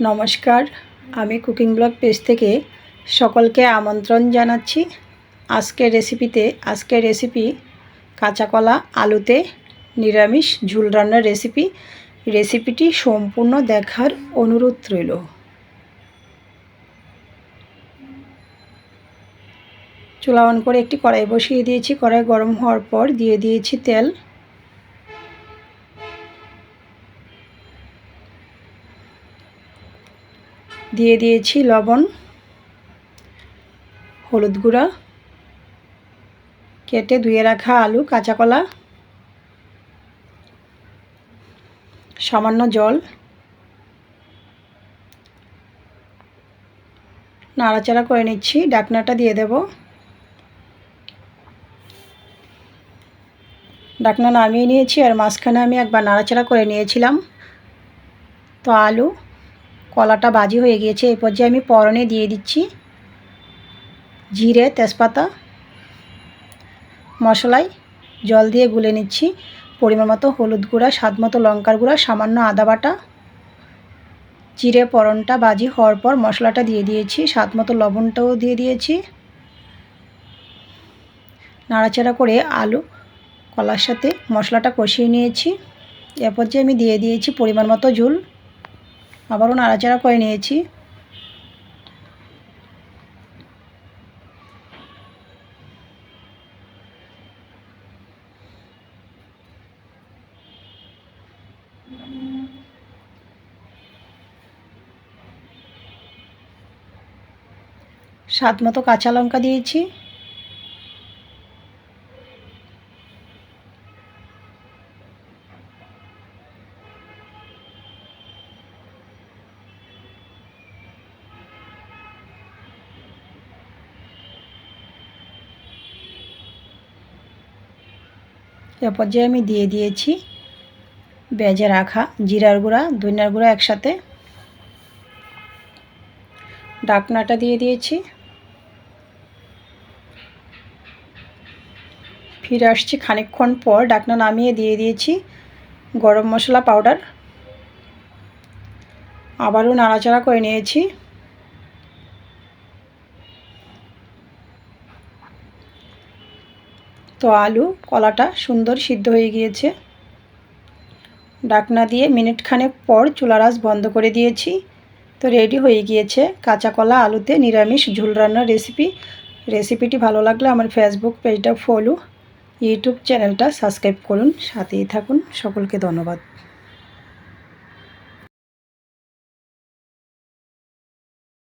নমস্কার। আমি cooking blog page থেকে সকলকে আমন্ত্রণ জানাচ্ছি। আজকের রেসিপিতে আজকের রেসিপি কাঁচা কলা আলুতে নিরামিষ ঝুল রান্নার রেসিপি রেসিপিটি সম্পূর্ণ দেখার অনুরোধ রইল। চুলা অন করে একটি কড়াই বসিয়ে দিয়েছি। কড়াই গরম হওয়ার পর দিয়ে দিয়েছি তেল। দিয়ে দিয়েছি লবণ, হলুদ গুঁড়া, কেটে ধুয়ে রাখা আলু, কাঁচা কলা, সামান্য জল, নাড়াচাড়া করে নিচ্ছি, ডাকনাটা দিয়ে দেব। ডাকনা নামিয়ে নিয়েছি আর মাঝখানে আমি একবার নাড়াচাড়া করে নিয়েছিলাম। তো আলু কলাটা বাজি হয়ে গিয়েছে। এই পর্যায়ে আমি পরনে দিয়ে দিচ্ছি জিরে, তেজপাতা মশলায় জল দিয়ে গুলে নিচ্ছি। পরিমাণ মতো হলুদ গুঁড়া, স্বাদ মতো লঙ্কার গুঁড়া, সামান্য আদা বাটা। জিরে পরনটা বাজি হওয়ার পর মশলাটা দিয়ে দিয়েছি। স্বাদ মতো লবণটাও দিয়ে দিয়েছি। নাড়াচাড়া করে আলু কলার সাথে মশলাটা কষিয়ে নিয়েছি। এরপর যে আমি দিয়ে দিয়েছি পরিমাণ মতো ঝুল। আবারও নাড়াচাড়া করে নিয়েছি। স্বাদ মতো কাঁচা লঙ্কা দিয়েছি। এ পর্যায়ে আমি দিয়ে দিয়েছি বেজে রাখা জিরার গুঁড়া, ধনিয়ার গুঁড়া একসাথে। ডাকনাটা দিয়ে দিয়েছি। ফিরে আসছি খানিকক্ষণ পর ডাকনা নামিয়ে দিয়ে দিয়েছি গরম মশলা পাউডার। আবারও নাড়াচাড়া করে নিয়েছি। তো আলু, কলাটা সুন্দর সিদ্ধ হয়ে গিয়েছে। ডাকনা দিয়ে মিনিট খানেক পর চুলা রাস বন্ধ করে দিয়েছি। তো রেডি হয়ে গিয়েছে কাঁচা কলা, আলুতে নিরামিষ ঝুল রান্নার রেসিপি রেসিপিটি ভালো লাগলে আমার ফেসবুক পেজটা ফলো ইউটিউব চ্যানেলটা সাবস্ক্রাইব করুন। সাথেই থাকুন। সকলকে ধন্যবাদ।